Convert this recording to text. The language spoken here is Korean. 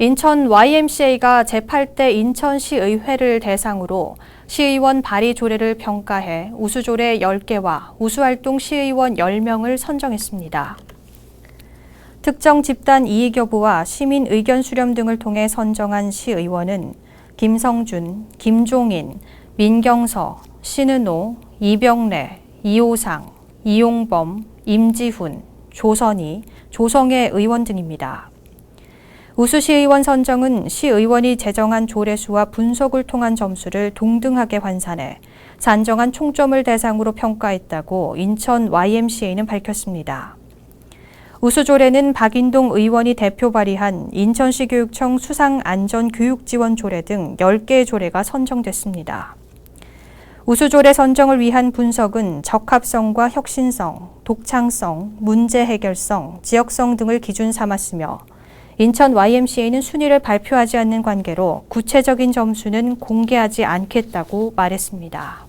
인천 YMCA가 제8대 인천시의회를 대상으로 시의원 발의 조례를 평가해 우수조례 10개와 우수활동 시의원 10명을 선정했습니다. 특정 집단 이익 여부와 시민 의견 수렴 등을 통해 선정한 시의원은 김성준, 김종인, 민경서, 신은호, 이병래, 이호상, 이용범, 임지훈, 조선희, 조성애 의원 등입니다. 우수시의원 선정은 시의원이 제정한 조례수와 분석을 통한 점수를 동등하게 환산해 산정한 총점을 대상으로 평가했다고 인천 YMCA는 밝혔습니다. 우수조례는 박인동 의원이 대표 발의한 인천시 교육청 수상안전교육지원 조례 등 10개의 조례가 선정됐습니다. 우수조례 선정을 위한 분석은 적합성과 혁신성, 독창성, 문제 해결성, 지역성 등을 기준 삼았으며 인천 YMCA는 순위를 발표하지 않는 관계로 구체적인 점수는 공개하지 않겠다고 말했습니다.